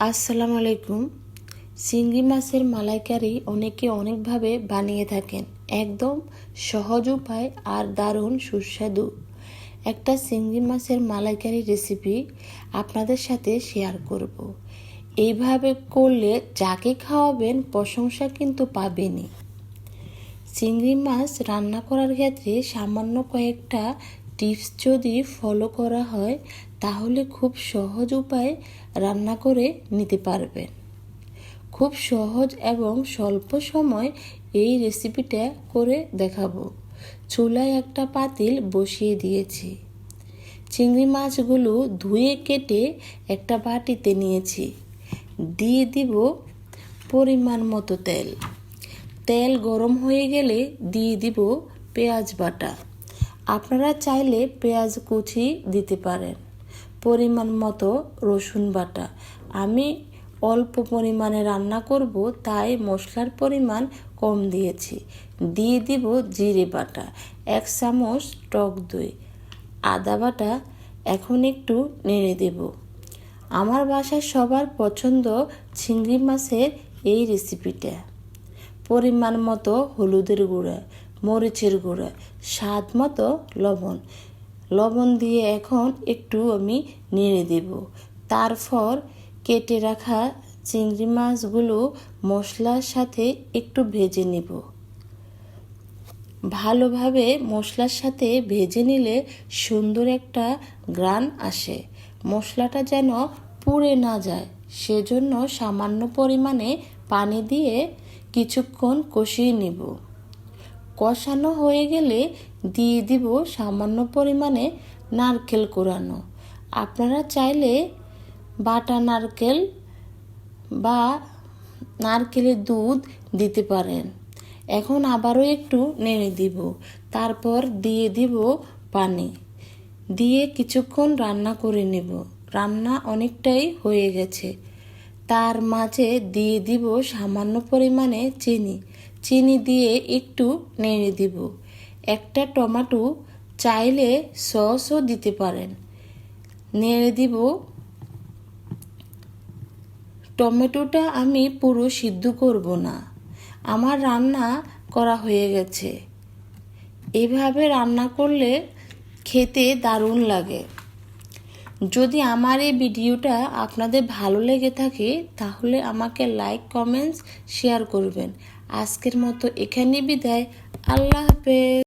আসসালামু আলাইকুম। চিংড়ি মাছের মালাইকারি অনেকে অনেকভাবে বানিয়ে থাকেন। একদম সহজ উপায় আর দারুণ সুস্বাদু। একটা চিংড়ি মাছের মালাইকারি রেসিপি আপনাদের সাথে শেয়ার করব। এইভাবে করলে যাকে খাওয়াবেন প্রশংসা কিন্তু পাবেনই। চিংড়ি মাছ রান্না করার ক্ষেত্রে সামান্য কয়েকটা টিপস যদি ফলো করা হয় তাহলে খুব সহজ উপায়ে রান্না করে নিতে পারবেন খুব সহজ এবং স্বল্প সময় এই রেসিপিটা করে দেখাবো। চুলায় একটা পাতিল বসিয়ে দিয়েছি। চিংড়ি মাছগুলো ধুয়ে কেটে একটা বাটিতে নিয়েছি। দিয়ে দিব পরিমাণ মতো তেল। তেল গরম হয়ে গেলে দিয়ে দিব পেঁয়াজ বাটা। আপনারা চাইলে পেঁয়াজ কুচি দিতে পারেন। পরিমাণ মতো রসুন বাটা। আমি অল্প পরিমাণে রান্না করব, তাই মশলার পরিমাণ কম দিয়েছি। দিয়ে দিব জিরে বাটা, এক চামচ টক দই, আদা বাটা এখন একটু নেড়ে দেব। আমার বাসায় সবার পছন্দ চিংড়ি মাছের এই রেসিপিটা। পরিমাণ মতো হলুদের গুঁড়া, মরিচের গুঁড়া, স্বাদ মতো লবণ লবণ দিয়ে এখন একটু আমি নেড়ে দেব। তারপর কেটে রাখা চিংড়ি মাছগুলো মশলার সাথে একটু ভেজে নেব। ভালোভাবে মশলার সাথে ভেজে নিলে সুন্দর একটা গ্রান আসে। মশলাটা যেন পুড়ে না যায়, সেজন্য সামান্য পরিমাণে পানি দিয়ে কিছুক্ষণ কষিয়ে নিব। কষানো হয়ে গেলে দিয়ে দিব সামান্য পরিমাণে নারকেল কোরানো আপনারা চাইলে বাটা নারকেল বা নারকেলের দুধ দিতে পারেন। এখন আবারও একটু নেড়ে দিব। তারপর দিয়ে দিব পানি। দিয়ে কিছুক্ষণ রান্না করে নেব। রান্না অনেকটাই হয়ে গেছে। তার মাঝে দিয়ে দিব সামান্য পরিমাণে চিনি। চিনি দিয়ে একটু নেড়ে দিব। একটা টমাটো চাইলে সসও দিতে পারেন। নেড়ে দিব। টমেটোটা আমি পুরো সিদ্ধ করব না। আমার রান্না করা হয়ে গেছে। এভাবে রান্না করলে খেতে দারুণ লাগে। যদি আমার এই ভিডিওটা আপনাদের ভালো লেগে থাকে, তাহলে আমাকে লাইক, কমেন্টস, শেয়ার করবেন। আজকের মতো এখানে বিদায়। আল্লাহ হাফেজ।